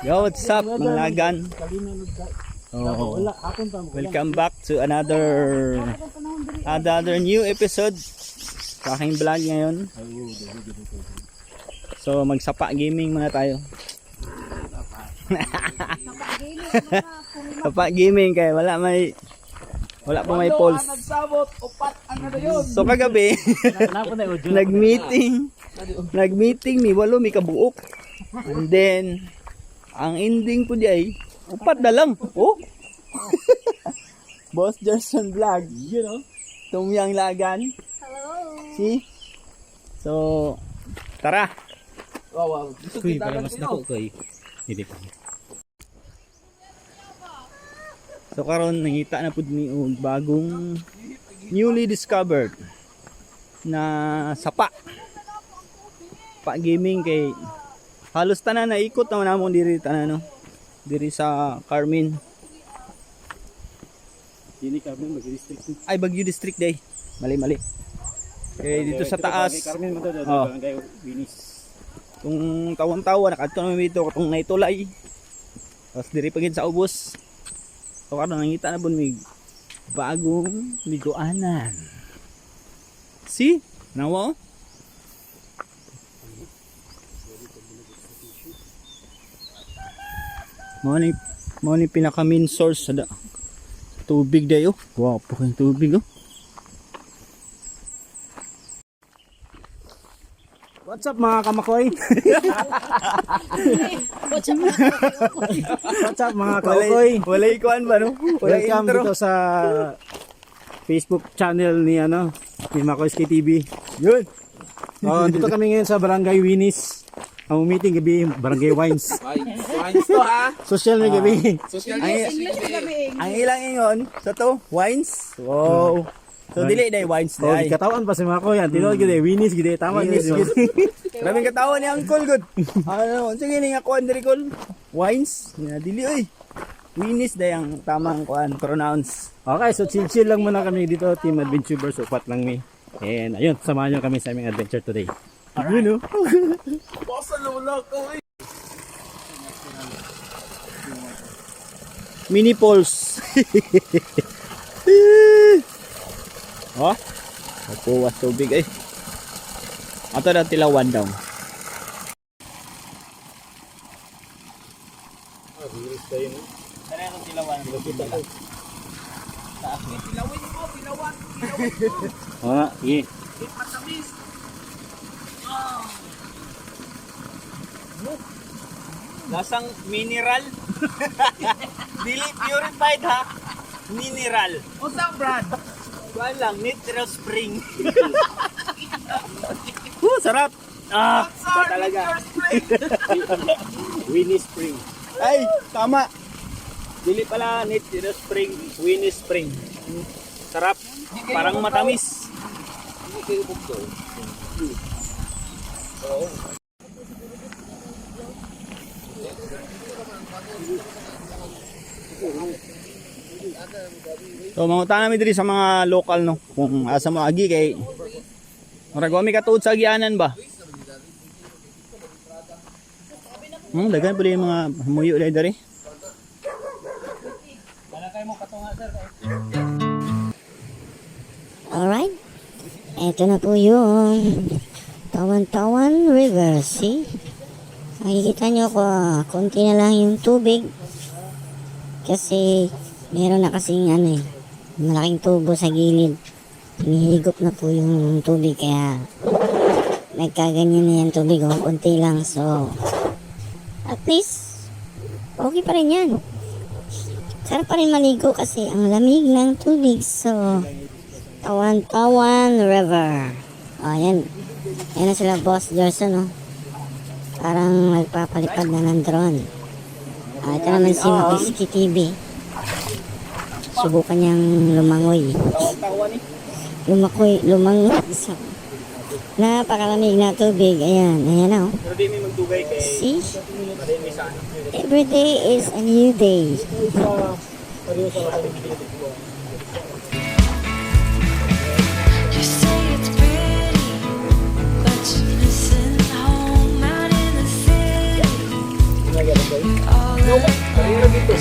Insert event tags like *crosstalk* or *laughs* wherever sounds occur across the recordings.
Yo, what's up mga lagan? Oh, welcome back to another another new episode sa aking vlog ngayon. So magsapa gaming muna tayo. *laughs* Sapa gaming kaya wala may wala pa may pulse. Nagsabot, upat, ano? So kagabi, *laughs* nag-meeting, nag-meeting ni walo mi kabuok. And then ang ending po di ay upat na lang. Oh. *laughs* Boss Gerson Vlog, you know. Tumyang lagan. Hello. See? So, tara. Wow, wow. Gusto Kuy, kita para mas sino? dako kuy. Hindi pa. So karon nangita na pud ni og bagong newly discovered na sapa. Pa gaming kay halos tanan na ikot naman namon diri tanan no. Diri sa Carmen. Dini kami mag-restrict. Ay Bagyo District day. Mali mali. Kay dito sa taas Carmen mo to, Oh. barangay Winis. kung tawon-tawa nakadto na dito katong naitulay. Tapos diri pagid sa ubos. So karon nangita na pud mig bagong liguanan. See? Nawa Mao ni mao ni pinaka main source sa tubig dayo. Wow, po yung tubig oh. What's up mga kamakoy? What's up? What's up mga kamakoy? walay kuan ba no? Walay Welcome intro. dito sa Facebook channel ni ano, ni Makoy's TV. Yun. Oh, dito kami ngayon sa Barangay Winis. Ang meeting gabi, Barangay Wines. Wines to ha? Social na gabi. Social Ay, English kami. Ang ilang ingon sa to, wines. Wow. So dili day wines Oh, day. katawan pa si Makoy. Ang tinawag gid Winis gid tama Winis, gid. Grabing katawan ni Uncle good. *laughs* Ano, sige ni nga kuan diri kol. Wines. Nga dili oy. Winis day ang tamang kuan pronounce. Okay, so chill-chill lang muna kami dito, Team Adventurers, upat lang mi. And ayun, samahan nyo kami sa aming adventure today. Yun oh. Ano wala ko eh. Mini poles. *laughs* oh. Napuwas tubig ay. Ato na tilawan daw. Kaya tilawan. Pilawin mo, pilawan. Oo nga, sige. Matamis. Lasang mineral. *laughs* Dili purified ha. Mineral. O saan, Brad? Kuan lang, natural spring. *laughs* Woo, sarap. Ah, ba talaga. *laughs* Winnie Spring. Ay, tama. Dili pala natural spring, Winnie spring. Sarap. Parang matamis. So mangutan namin diri sa mga local no kung asa mo agi kay Murag mi katuod sa agianan ba? Hmm, dagan pala yung mga humuyo dahil dari. Alright. Ito na po yung Tawan-Tawan River. See? Makikita nyo ko, konti na lang yung tubig. Kasi meron na kasing ano eh, malaking tubo sa gilid. Hinihigop na po yung tubig kaya nagkaganyan na yung tubig oh, konti lang. So, at least, okay pa rin yan. Sarap pa rin maligo kasi ang lamig ng tubig. So, Tawan-Tawan River. O, yan. Yan na sila, Boss Gerson, oh. Parang nagpapalipad na ng drone. Ah, ito naman si Makiski TV. Subukan niyang lumangoy. Lumakoy, lumangoy *laughs* sa napakalamig na tubig. Ayan, ayan na, oh. Pero di may magdugay kay See? Every day is a new day.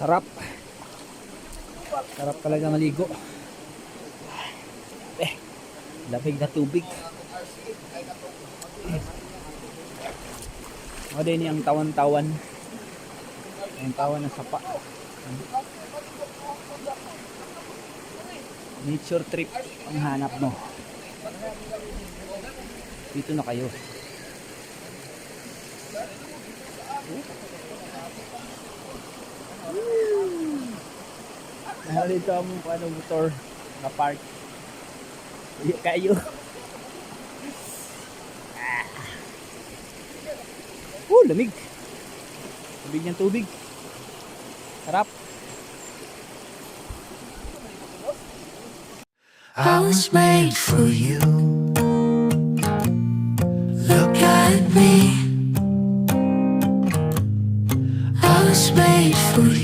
Sarap. Sarap talaga maligo. Eh, lamig na tubig. O din yung tawan-tawan. Ang tawan ng sapa. Nature trip ang hanap mo. Dito na kayo. Meron dito ang ano, motor na park. Hindi kayo. Ah. Oh, lamig. Lamig ng tubig. Sarap. I was made for you. Look at me. I was made for you.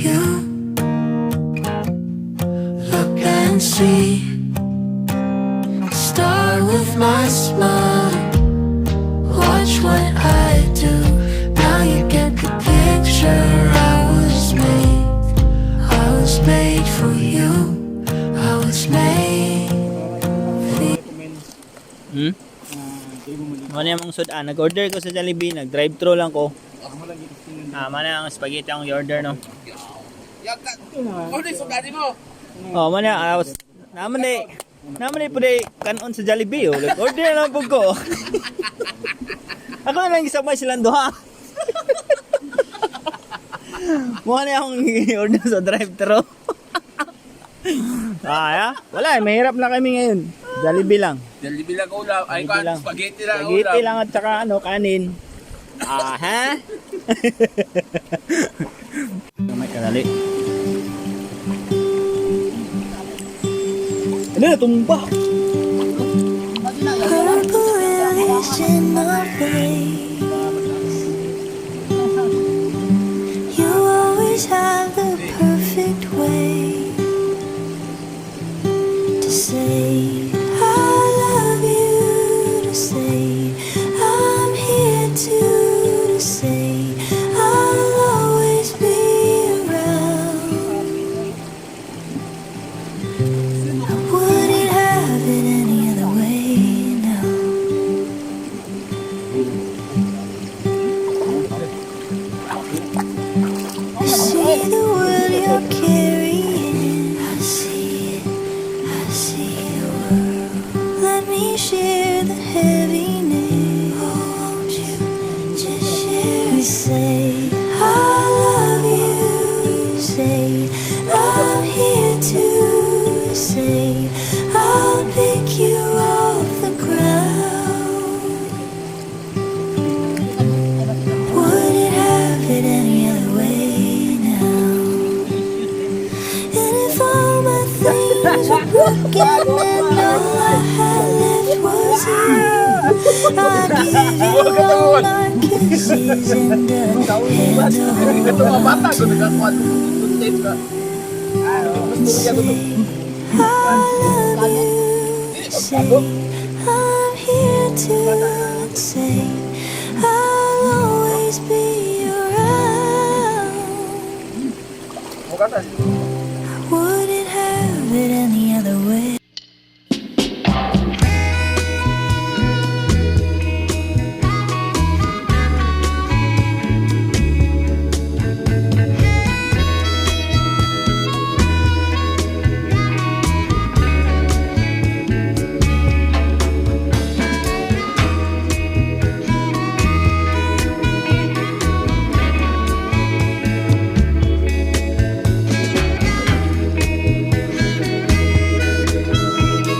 Mga sudan? Nag-order ko sa Jollibee, nag-drive-thru lang ko. Ah, mana ang spaghetti ang order no. Oh, di sugadi mo. Oh, mana ah, was- naman eh. Naman eh pude kanon sa Jollibee oh. Like, order lang po ko. *laughs* Ako na lang isabay silang duha. *laughs* Mukha na akong order sa drive-thru. *laughs* ah, ya? Wala, eh, mahirap na kami ngayon. Jollibee lang. Jollibee lang ulam. Ay, Jollibee kan, lang. spaghetti lang Spaghetti ulam. lang at saka ano, kanin. Ah, ha? *laughs* May kanali. Ano na, tumba? Purple is I'm here to say I'll always be around.